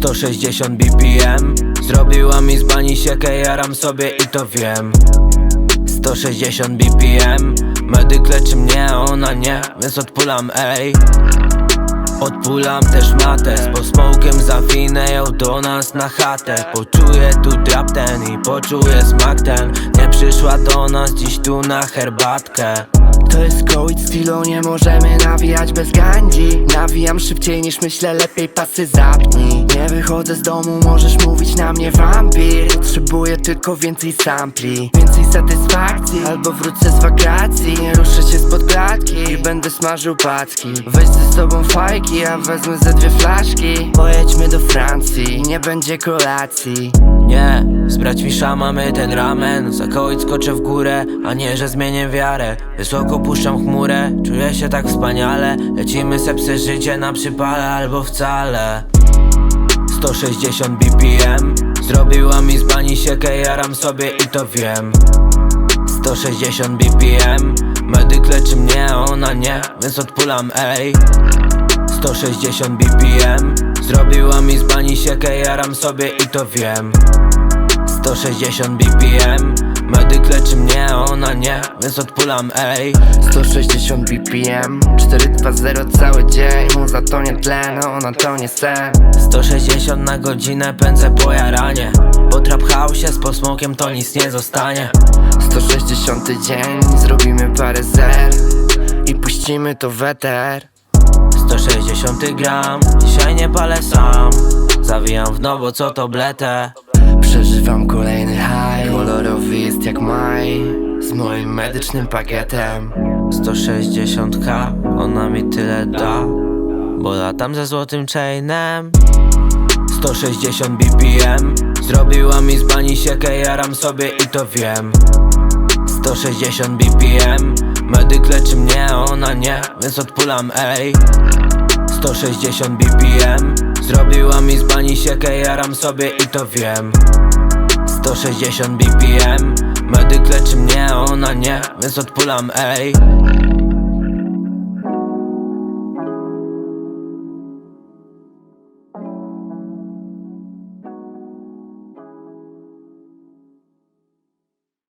160 BPM Zrobiła mi z bani siekę, jaram sobie i to wiem. 160 BPM Medyk leczy mnie, ona nie, więc odpulam, ej. Odpulam też matę, z posmokiem zawinę ją do nas na chatę. Poczuję tu trap ten i poczuję smak ten. Nie przyszła do nas dziś tu na herbatkę. To jest COVID stylu, nie możemy nawijać bez gandzi Nawijam szybciej niż myślę, lepiej pasy zapnij Nie wychodzę z domu, możesz mówić na mnie wampir. Potrzebuję tylko więcej sampli Więcej satysfakcji, albo wrócę z wakacji Ruszę się spod klatki. I będę smażył packi. Weź ze sobą fajki, a wezmę ze dwie flaszki. Pojedźmy do Francji, nie będzie kolacji. Nie, z braćmisza mamy ten ramen. Za skoczę w górę, a nie, że zmienię wiarę. Wysoko puszczam chmurę, czuję się tak wspaniale. Lecimy sepsy życie na przypale albo wcale 160 BPM Zrobiła mi z bani siekę, jaram sobie i to wiem. 160 BPM Medyk leczy mnie, ona nie, więc odpulam, ej. 160 BPM Zrobiła mi z bani siekę, jaram sobie i to wiem. 160 BPM Medyk leczy mnie, ona nie, więc odpulam, ej. 160 BPM 420 cały dzień. Muza to nie tlen, ona to nie sen 160 na godzinę pędzę po jaranie. Po trap house z posmokiem to nic nie zostanie. 160 dzień Zrobimy parę zer I puścimy to weter 160 gram, dzisiaj nie palę sam. Zawijam w nowo co to bletę Przeżywam kolejny high maj Z moim medycznym pakietem. 160k, ona mi tyle da Bo latam ze złotym chainem. 160 BPM Zrobiła mi z bani siekę, jaram sobie i to wiem. 160 BPM Medyk leczy mnie, ona nie, więc odpulam, ej. 160 BPM Zrobiła mi z bani siekę, jaram sobie i to wiem. 160 BPM Medyk leczy mnie, ona nie, więc odpulam, ej